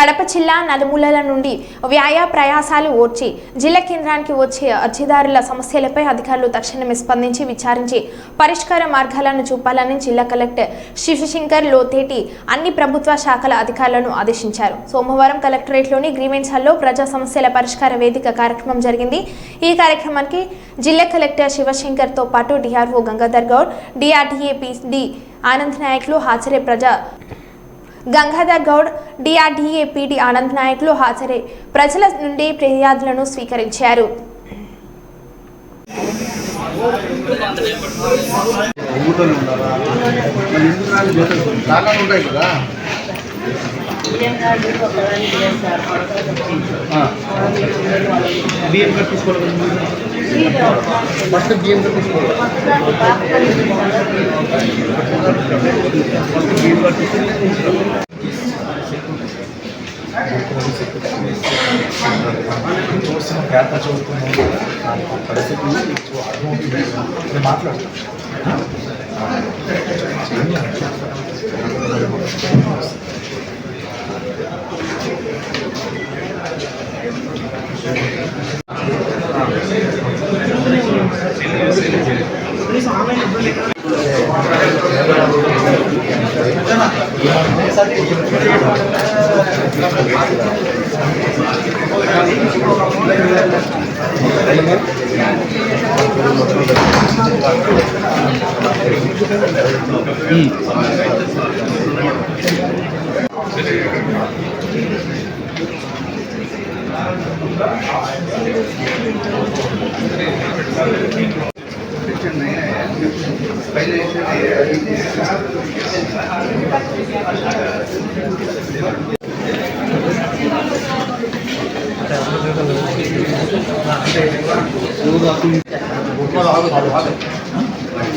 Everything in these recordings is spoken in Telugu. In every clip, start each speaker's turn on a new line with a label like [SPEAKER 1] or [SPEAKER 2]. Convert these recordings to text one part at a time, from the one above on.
[SPEAKER 1] కడప జిల్లా నలుమూలల నుండి వ్యాయా ప్రయాసాలు ఓర్చి జిల్లా కేంద్రానికి వచ్చే అర్జీదారుల సమస్యలపై అధికారులు తక్షణమే స్పందించి విచారించి పరిష్కార మార్గాలను చూపాలని జిల్లా కలెక్టర్ శివశంకర్ లోతేటి అన్ని ప్రభుత్వ శాఖల అధికారులను ఆదేశించారు. సోమవారం కలెక్టరేట్లోని గ్రీవెన్స్ హాల్లో ప్రజా సమస్యల పరిష్కార వేదిక కార్యక్రమం జరిగింది. ఈ కార్యక్రమానికి జిల్లా కలెక్టర్ శివశంకర్తో పాటు DRO Gangadhar Goud DRDA PD Anand నాయక్లు హాజరే ప్రజా గంగాధర్ గౌడ్ డిఆర్డీఏ పీడి ఆనంద్ నాయకులు హాజరై ప్రజల నుండి ఫిర్యాదులను స్వీకరించారు.
[SPEAKER 2] ఫస్ట్ బిఎం కార్డు తీసుకోవాలి బియ్యం
[SPEAKER 3] పేద పరిస్థితి అర్థమవుతుంది Mm.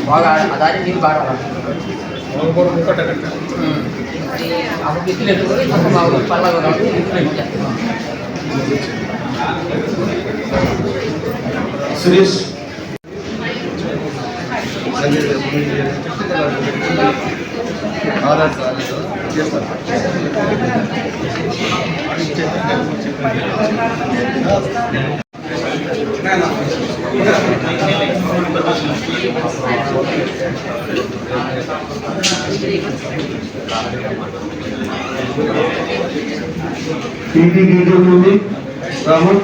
[SPEAKER 4] బాగా అదారి నీళ్ళు బాగా అప్పుడు ఇట్లు ఎట్టుకొని పల్లగా
[SPEAKER 2] సురేష్ ఆధార్ కార్డు তিনি কিন্তু ব্রাহ্মণ